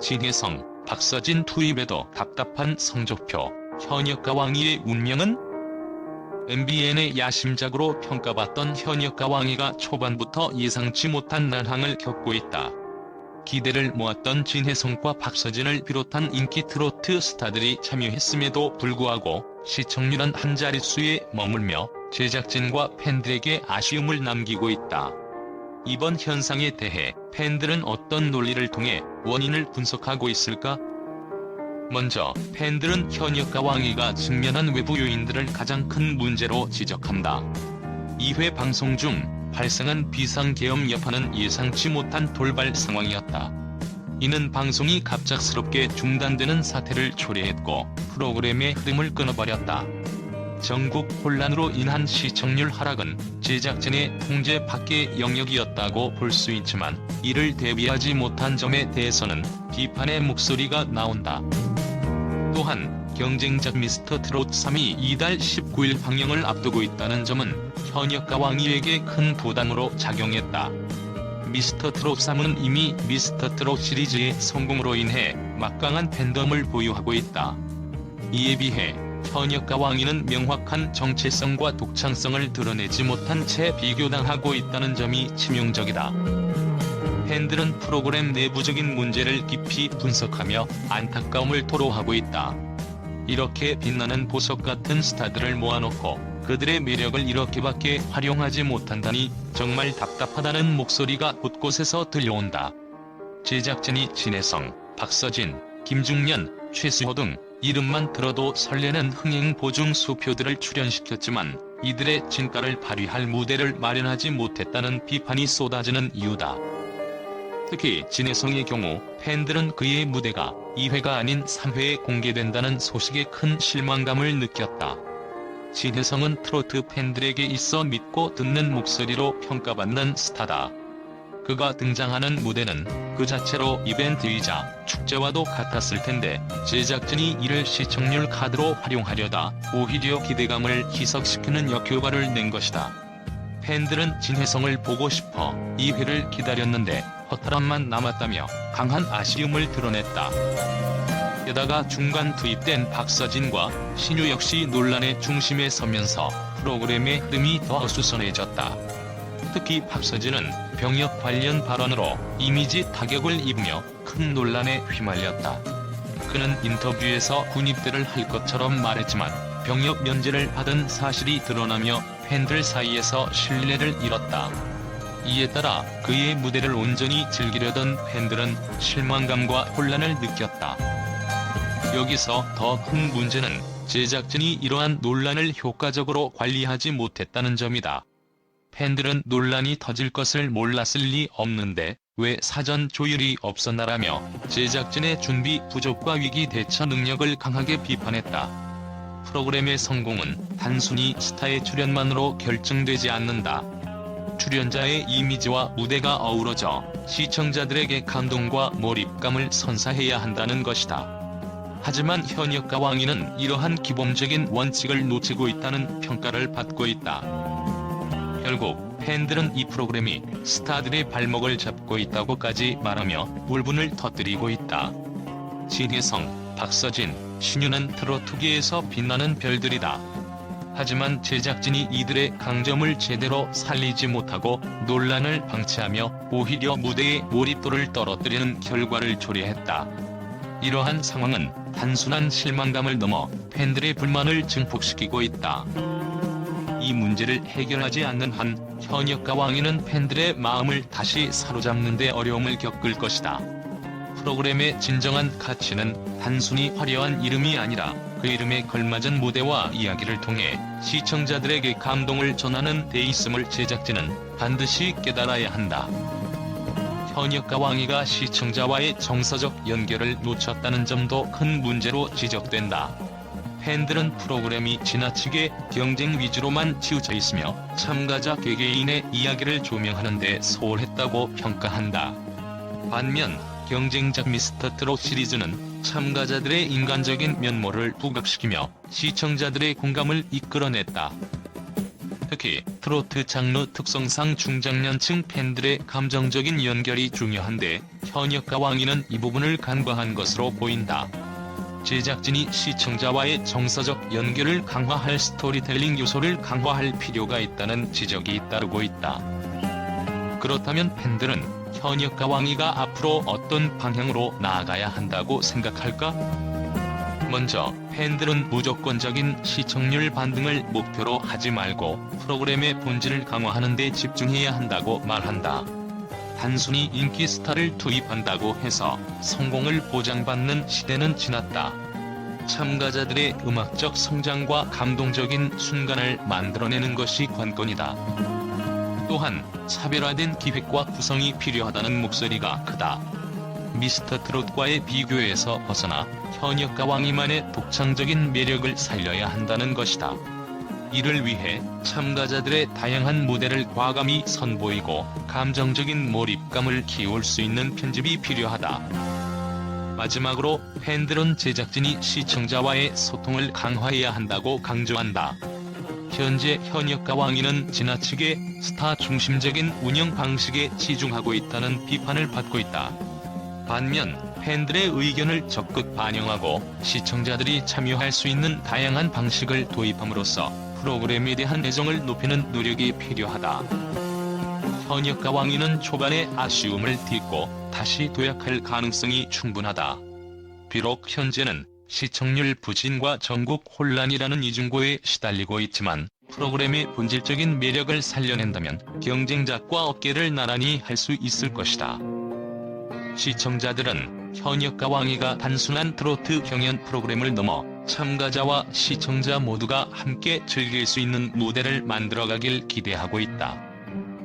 진혜성, 박서진 투입에도 답답한 성적표, 현역가 왕이의 운명은? MBN의 야심작으로 평가받던 현역가 왕이가 초반부터 예상치 못한 난항을 겪고 있다. 기대를 모았던 진혜성과 박서진을 비롯한 인기 트로트 스타들이 참여했음에도 불구하고 시청률은 한 자릿수에 머물며 제작진과 팬들에게 아쉬움을 남기고 있다. 이번 현상에 대해 팬들은 어떤 논리를 통해 원인을 분석하고 있을까? 먼저 팬들은 현역가 왕이가 직면한 외부 요인들을 가장 큰 문제로 지적한다. 2회 방송 중 발생한 비상계엄 여파는 예상치 못한 돌발 상황이었다. 이는 방송이 갑작스럽게 중단되는 사태를 초래했고 프로그램의 흐름을 끊어버렸다. 전국 혼란으로 인한 시청률 하락은 제작진의 통제 밖의 영역이었다고 볼 수 있지만 이를 대비하지 못한 점에 대해서는 비판의 목소리가 나온다. 또한 경쟁작 미스터 트롯 3이 이달 19일 방영을 앞두고 있다는 점은 현역 가 왕이에게 큰 부담으로 작용했다. 미스터 트롯 3은 이미 미스터 트롯 시리즈의 성공으로 인해 막강한 팬덤을 보유하고 있다. 이에 비해 현역가 왕이는 명확한 정체성과 독창성을 드러내지 못한 채 비교당하고 있다는 점이 치명적이다. 팬들은 프로그램 내부적인 문제를 깊이 분석하며 안타까움을 토로하고 있다. 이렇게 빛나는 보석 같은 스타들을 모아놓고 그들의 매력을 이렇게밖에 활용하지 못한다니 정말 답답하다는 목소리가 곳곳에서 들려온다. 제작진이 진혜성, 박서진, 김중년, 최수호 등 이름만 들어도 설레는 흥행 보증 수표들을 출연시켰지만 이들의 진가를 발휘할 무대를 마련하지 못했다는 비판이 쏟아지는 이유다. 특히 진혜성의 경우 팬들은 그의 무대가 2회가 아닌 3회에 공개된다는 소식에 큰 실망감을 느꼈다. 진혜성은 트로트 팬들에게 있어 믿고 듣는 목소리로 평가받는 스타다. 그가 등장하는 무대는 그 자체로 이벤트이자 축제와도 같았을 텐데 제작진이 이를 시청률 카드로 활용하려다 오히려 기대감을 희석시키는 역효과를 낸 것이다. 팬들은 진혜성을 보고 싶어 2회를 기다렸는데 허탈함만 남았다며 강한 아쉬움을 드러냈다. 게다가 중간 투입된 박서진과 신유 역시 논란의 중심에 서면서 프로그램의 흐름이 더 어수선해졌다. 특히 박서진은 병역 관련 발언으로 이미지 타격을 입으며 큰 논란에 휘말렸다. 그는 인터뷰에서 군입대를 할 것처럼 말했지만 병역 면제를 받은 사실이 드러나며 팬들 사이에서 신뢰를 잃었다. 이에 따라 그의 무대를 온전히 즐기려던 팬들은 실망감과 혼란을 느꼈다. 여기서 더 큰 문제는 제작진이 이러한 논란을 효과적으로 관리하지 못했다는 점이다. 팬들은 논란이 터질 것을 몰랐을 리 없는데 왜 사전 조율이 없었나라며 제작진의 준비 부족과 위기 대처 능력을 강하게 비판했다. 프로그램의 성공은 단순히 스타의 출연만으로 결정되지 않는다. 출연자의 이미지와 무대가 어우러져 시청자들에게 감동과 몰입감을 선사해야 한다는 것이다. 하지만 현역가 왕이는 이러한 기본적인 원칙을 놓치고 있다는 평가를 받고 있다. 결국 팬들은 이 프로그램이 스타들의 발목을 잡고 있다고까지 말하며 울분을 터뜨리고 있다. 진혜성, 박서진, 신유는 트로트계에서 빛나는 별들이다. 하지만 제작진이 이들의 강점을 제대로 살리지 못하고 논란을 방치하며 오히려 무대의 몰입도를 떨어뜨리는 결과를 초래했다. 이러한 상황은 단순한 실망감을 넘어 팬들의 불만을 증폭시키고 있다. 이 문제를 해결하지 않는 한 현역가 왕이는 팬들의 마음을 다시 사로잡는 데 어려움을 겪을 것이다. 프로그램의 진정한 가치는 단순히 화려한 이름이 아니라 그 이름에 걸맞은 무대와 이야기를 통해 시청자들에게 감동을 전하는 데 있음을 제작진은 반드시 깨달아야 한다. 현역가 왕이가 시청자와의 정서적 연결을 놓쳤다는 점도 큰 문제로 지적된다. 팬들은 프로그램이 지나치게 경쟁 위주로만 치우쳐 있으며 참가자 개개인의 이야기를 조명하는 데 소홀했다고 평가한다. 반면 경쟁작 미스터 트롯 시리즈는 참가자들의 인간적인 면모를 부각시키며 시청자들의 공감을 이끌어냈다. 특히 트로트 장르 특성상 중장년층 팬들의 감정적인 연결이 중요한데 현역과 왕이는 이 부분을 간과한 것으로 보인다. 제작진이 시청자와의 정서적 연결을 강화할 스토리텔링 요소를 강화할 필요가 있다는 지적이 잇따르고 있다. 그렇다면 팬들은 현역과 왕이가 앞으로 어떤 방향으로 나아가야 한다고 생각할까? 먼저 팬들은 무조건적인 시청률 반등을 목표로 하지 말고 프로그램의 본질을 강화하는 데 집중해야 한다고 말한다. 단순히 인기 스타를 투입한다고 해서 성공을 보장받는 시대는 지났다. 참가자들의 음악적 성장과 감동적인 순간을 만들어내는 것이 관건이다. 또한 차별화된 기획과 구성이 필요하다는 목소리가 크다. 미스터 트롯과의 비교에서 벗어나 현역과 왕이만의 독창적인 매력을 살려야 한다는 것이다. 이를 위해 참가자들의 다양한 무대를 과감히 선보이고 감정적인 몰입감을 키울 수 있는 편집이 필요하다. 마지막으로 팬들은 제작진이 시청자와의 소통을 강화해야 한다고 강조한다. 현재 현역과 왕이는 지나치게 스타 중심적인 운영 방식에 치중하고 있다는 비판을 받고 있다. 반면 팬들의 의견을 적극 반영하고 시청자들이 참여할 수 있는 다양한 방식을 도입함으로써 프로그램에 대한 애정을 높이는 노력이 필요하다. 현역과 왕이는 초반에 아쉬움을 딛고 다시 도약할 가능성이 충분하다. 비록 현재는 시청률 부진과 전국 혼란이라는 이중고에 시달리고 있지만 프로그램의 본질적인 매력을 살려낸다면 경쟁작과 어깨를 나란히 할 수 있을 것이다. 시청자들은 현역과 왕이가 단순한 트로트 경연 프로그램을 넘어 참가자와 시청자 모두가 함께 즐길 수 있는 무대를 만들어가길 기대하고 있다.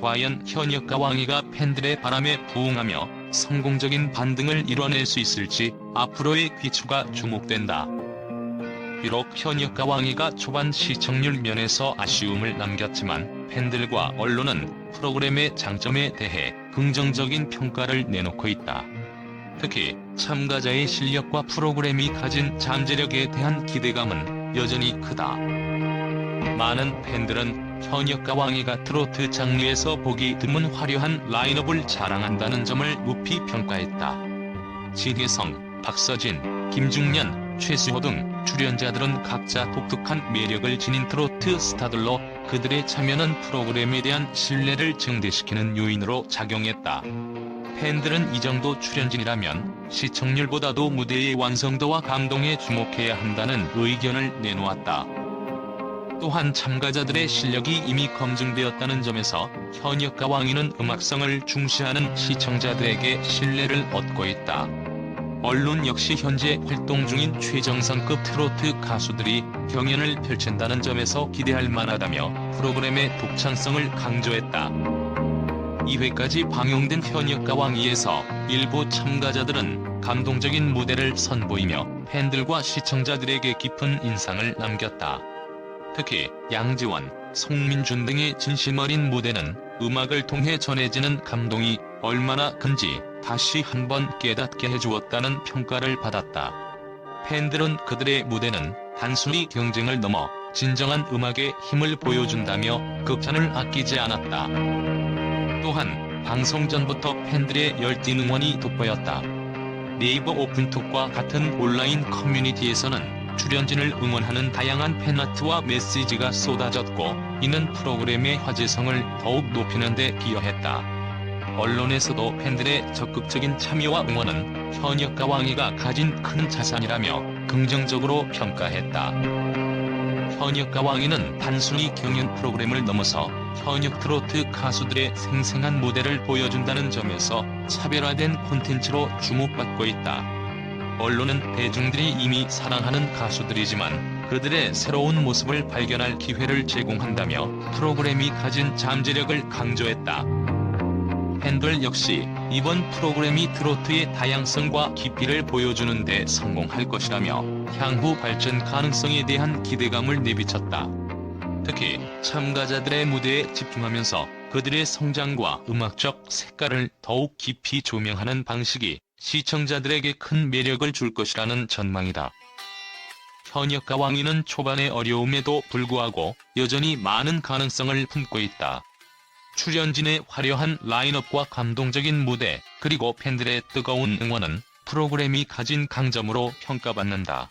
과연 현역과 왕이가 팬들의 바람에 부응하며 성공적인 반등을 이뤄낼 수 있을지 앞으로의 귀추가 주목된다. 비록 현역과 왕이가 초반 시청률 면에서 아쉬움을 남겼지만 팬들과 언론은 프로그램의 장점에 대해 긍정적인 평가를 내놓고 있다. 특히 참가자의 실력과 프로그램이 가진 잠재력에 대한 기대감은 여전히 크다. 많은 팬들은 현역과 왕이가 트로트 장르에서 보기 드문 화려한 라인업을 자랑한다는 점을 높이 평가했다. 진혜성, 박서진, 김중년, 최수호 등 출연자들은 각자 독특한 매력을 지닌 트로트 스타들로 그들의 참여는 프로그램에 대한 신뢰를 증대시키는 요인으로 작용했다. 팬들은 이 정도 출연진이라면 시청률보다도 무대의 완성도와 감동에 주목해야 한다는 의견을 내놓았다. 또한 참가자들의 실력이 이미 검증되었다는 점에서 현역과 왕이는 음악성을 중시하는 시청자들에게 신뢰를 얻고 있다. 언론 역시 현재 활동 중인 최정상급 트로트 가수들이 경연을 펼친다는 점에서 기대할 만하다며 프로그램의 독창성을 강조했다. 2회까지 방영된 현역과 왕이에서 일부 참가자들은 감동적인 무대를 선보이며 팬들과 시청자들에게 깊은 인상을 남겼다. 특히 양지원, 송민준 등의 진심 어린 무대는 음악을 통해 전해지는 감동이 얼마나 큰지 다시 한번 깨닫게 해주었다는 평가를 받았다. 팬들은 그들의 무대는 단순히 경쟁을 넘어 진정한 음악의 힘을 보여준다며 극찬을 아끼지 않았다. 또한 방송 전부터 팬들의 열띤 응원이 돋보였다. 네이버 오픈톡과 같은 온라인 커뮤니티에서는 출연진을 응원하는 다양한 팬아트와 메시지가 쏟아졌고 이는 프로그램의 화제성을 더욱 높이는 데 기여했다. 언론에서도 팬들의 적극적인 참여와 응원은 현역과 왕이가 가진 큰 자산이라며 긍정적으로 평가했다. 현역과 왕이는 단순히 경연 프로그램을 넘어서 현역 트로트 가수들의 생생한 무대를 보여준다는 점에서 차별화된 콘텐츠로 주목받고 있다. 언론은 대중들이 이미 사랑하는 가수들이지만 그들의 새로운 모습을 발견할 기회를 제공한다며 프로그램이 가진 잠재력을 강조했다. 팬들 역시 이번 프로그램이 트로트의 다양성과 깊이를 보여주는 데 성공할 것이라며 향후 발전 가능성에 대한 기대감을 내비쳤다. 특히 참가자들의 무대에 집중하면서 그들의 성장과 음악적 색깔을 더욱 깊이 조명하는 방식이 시청자들에게 큰 매력을 줄 것이라는 전망이다. 현역가 왕이는 초반의 어려움에도 불구하고 여전히 많은 가능성을 품고 있다. 출연진의 화려한 라인업과 감동적인 무대, 그리고 팬들의 뜨거운 응원은 프로그램이 가진 강점으로 평가받는다.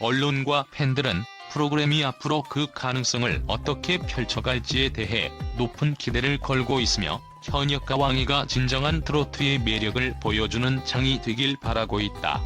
언론과 팬들은 프로그램이 앞으로 그 가능성을 어떻게 펼쳐갈지에 대해 높은 기대를 걸고 있으며 현역가 왕이가 진정한 트로트의 매력을 보여주는 장이 되길 바라고 있다.